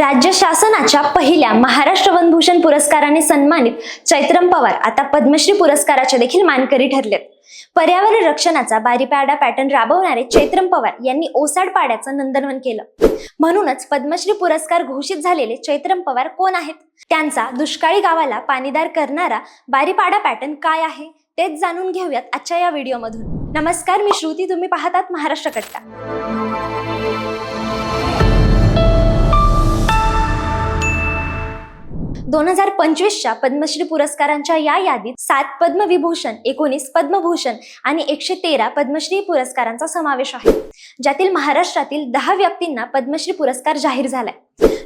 राज्य शासनाच्या पहिल्या महाराष्ट्र वनभूषण पुरस्काराने सन्मानित चैत्रम पवार आता पद्मश्री पुरस्काराचे देखील मानकरी ठरलेत. पर्यावरण रक्षणाचा बारीपाडा पॅटर्न राबवणारे चैत्रम पवार यांनी ओसाड पाड्याचं नंदनवन केलं. म्हणूनच पद्मश्री पुरस्कार घोषित झालेले चैत्रम पवार कोण आहेत? त्यांचा दुष्काळी गावाला पाणीदार करणारा बारीपाडा पॅटर्न काय आहे? तेच जाणून घेऊयात आजच्या या व्हिडिओमधून. नमस्कार मी श्रुती. तुम्ही पाहतात महाराष्ट्र कट्टा. दोन हजार पंचवीसच्या पद्मश्री पुरस्कारांच्या या यादीत सात पद्मविभूषण एकोणीस पद्मभूषण आणि एकशे तेरा पद्मश्री पुरस्कारांचा समावेश आहे ज्यातील महाराष्ट्रातील दहा व्यक्तींना पद्मश्री पुरस्कार जाहीर झालाय.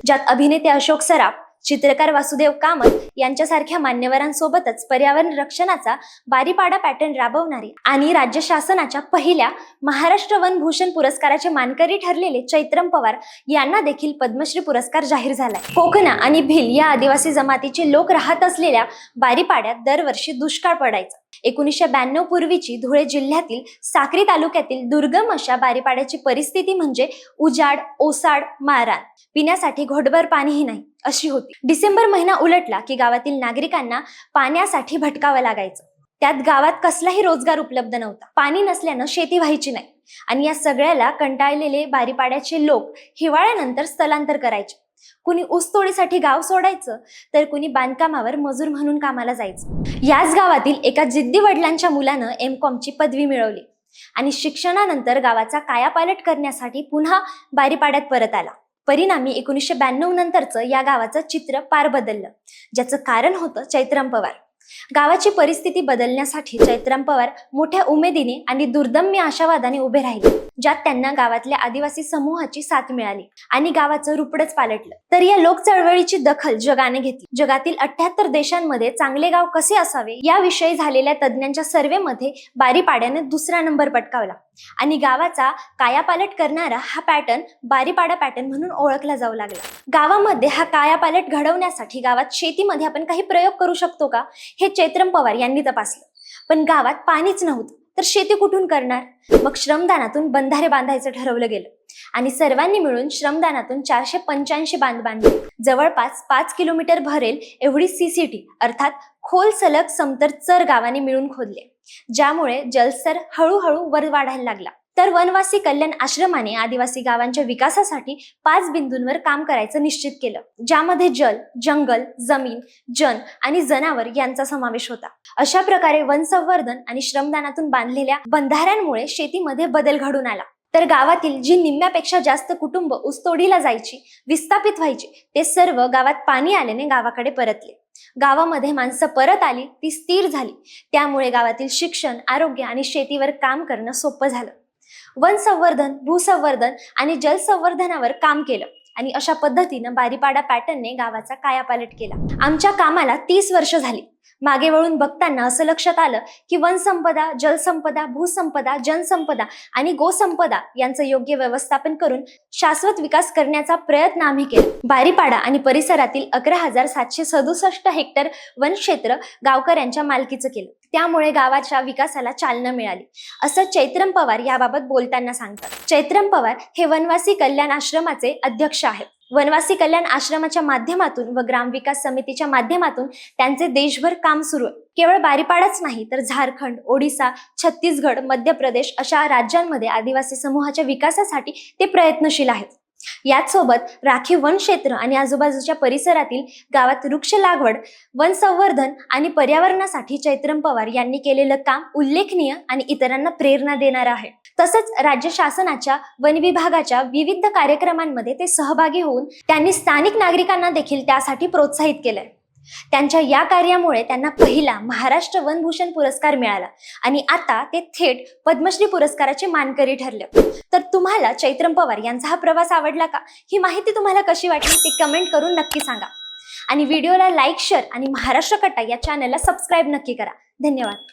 ज्यात अभिनेते अशोक सराफ चित्रकार वासुदेव कामत यांच्यासारख्या मान्यवरांसोबतच पर्यावरण रक्षणाचा बारीपाडा पॅटर्न राबवणारे आणि राज्य शासनाच्या पहिल्या महाराष्ट्र वनभूषण पुरस्काराचे मानकरी ठरलेले चैत्रम पवार यांना देखील पद्मश्री पुरस्कार जाहीर झाला कोकणा आणि भिल या आदिवासी जमातीचे लोक राहत असलेल्या बारीपाड्यात दरवर्षी दुष्काळ पडायचा. एकोणीसशे ब्याण्णव पूर्वीची धुळे जिल्ह्यातील साक्री तालुक्यातील दुर्गम अशा बारीपाड्याची परिस्थिती म्हणजे उजाड ओसाड मारान पिण्यासाठी घोटभर पाणीही नाही. अशी होती. डिसेंबर महिना उलटला की गावातील नागरिकांना पाण्यासाठी भटकावं लागायचं. त्यात गावात कसलाही रोजगार उपलब्ध नव्हता. पाणी नसल्यानं शेती व्हायची नाही. आणि या सगळ्याला कंटाळलेले बारीपाड्याचे लोक हिवाळ्यानंतर स्थलांतर करायचे. कुणी ऊसतोडीसाठी गाव सोडायचं तर कुणी बांधकामावर मजूर म्हणून कामाला जायचं. याच गावातील एका जिद्दी वडिलांच्या मुलानं एम कॉमची पदवी मिळवली. आणि शिक्षणानंतर गावाचा कायापालट करण्यासाठी पुन्हा बारीपाड्यात परत आला. परिणामी एकोणीसशे ब्याण्णव नंतरचं या गावाचं चित्र पार बदललं. ज्याचं कारण होतं चैत्राम पवार. गावाची परिस्थिती बदलण्यासाठी चैत्राम पवार मोठ्या उमेदीने आणि दुर्दम्य आशावादाने उभे राहिले ज्यात त्यांना गावातल्या आदिवासी समूहाची साथ मिळाली आणि गावाचं रुपडच पालटलं. तर या लोक चळवळीची दखल जगाने घेतली. जगातील अठ्याहत्तर देशांमध्ये चांगले गाव कसे असावे याविषयी झालेल्या तज्ज्ञांच्या सर्व्हेमध्ये बारीपाड्याने दुसरा नंबर पटकावला. आणि गावाचा कायापालट करणारा हा पॅटर्न बारीपाडा पॅटर्न म्हणून ओळखला जाऊ लागला. गावामध्ये हा कायापालट घडवण्यासाठी गावात शेतीमध्ये आपण काही प्रयोग करू शकतो का? हे चैत्रम पवार यांनी तपासलं. पण गावात पाणीच नव्हतं तर शेती कुठून करणार? मग श्रमदानातून बंधारे बांधायचं ठरवलं गेलं. आणि सर्वांनी मिळून श्रमदानातून चारशे पंच्याऐंशी बांध बांधले जवळपास पाच किलोमीटर भरेल एवढी सीसीटी अर्थात खोल सलग समतर चर गावाने मिळून खोदले. ज्यामुळे जलस्तर हळूहळू वर वाढायला लागला. तर वनवासी कल्याण आश्रमाने आदिवासी गावांच्या विकासासाठी पाच बिंदूंवर काम करायचं निश्चित केलं ज्यामध्ये जल जंगल जमीन जन आणि जनावर यांचा समावेश होता. अशा प्रकारे वन संवर्धन आणि श्रमदानातून बांधलेल्या बंधाऱ्यांमुळे शेतीमध्ये बदल घडून आला. तर गावातील जी निम्म्यापेक्षा जास्त कुटुंब ऊसतोडीला जायची विस्थापित व्हायची ते सर्व गावात पाणी आल्याने गावाकडे परतले. गावामध्ये माणसं परत आली ती स्थिर झाली. त्यामुळे गावातील शिक्षण आरोग्य आणि शेतीवर काम करणं सोपं झालं. वन संवर्धन भूसंवर्धन आणि जलसंवर्धनावर काम केलं आणि अशा पद्धतीनं बारीपाडा पॅटर्नने गावाचा कायापालट केला. आमच्या कामाला तीस वर्ष झाली. मागे वळून बघताना असं लक्षात आलं की वनसंपदा जलसंपदा भूसंपदा जनसंपदा आणि गोसंपदा यांचं योग्य व्यवस्थापन करून शाश्वत विकास करण्याचा प्रयत्न आम्ही केला. बारीपाडा आणि परिसरातील अकरा हजार सातशे सदुसष्ट हेक्टर वनक्षेत्र गावकऱ्यांच्या मालकीचं केलं. त्यामुळे गावाच्या विकासाला चालना मिळाली. असं चैत्रम पवार याबाबत बोलताना सांगतात. चैत्रम पवार हे वनवासी कल्याण आश्रमाचे अध्यक्ष आहेत. वनवासी कल्याण आश्रमाच्या माध्यमातून व ग्रामविकास समितीच्या माध्यमातून त्यांचे देशभर काम सुरू आहे. केवळ बारीपाडाच नाही तर झारखंड ओडिसा छत्तीसगड मध्य प्रदेश अशा राज्यांमध्ये आदिवासी समूहाच्या विकासासाठी ते प्रयत्नशील आहेत. याच सोबत राखीव वन क्षेत्र आणि आजूबाजूच्या परिसरातील गावात वृक्ष लागवड वन संवर्धन आणि पर्यावरणासाठी चैत्रम पवार यांनी केलेलं काम उल्लेखनीय आणि इतरांना प्रेरणा देणार आहे. तसंच राज्य शासनाच्या वन विभागाच्या विविध कार्यक्रमांमध्ये ते सहभागी होऊन त्यांनी स्थानिक नागरिकांना देखील त्यासाठी प्रोत्साहित केलंय. त्यांच्या या कार्यामुळे त्यांना पहिला महाराष्ट्र वनभूषण पुरस्कार मिळाला आणि आता ते थेट पद्मश्री पुरस्काराचे मानकरी ठरले. तर तुम्हाला चैत्रम पवार यांचा हा प्रवास आवडला का? ही माहिती तुम्हाला कशी वाटली ते कमेंट करून नक्की सांगा. आणि व्हिडिओला लाईक शेअर आणि महाराष्ट्र कट्टा या चॅनलला सबस्क्राईब नक्की करा. धन्यवाद.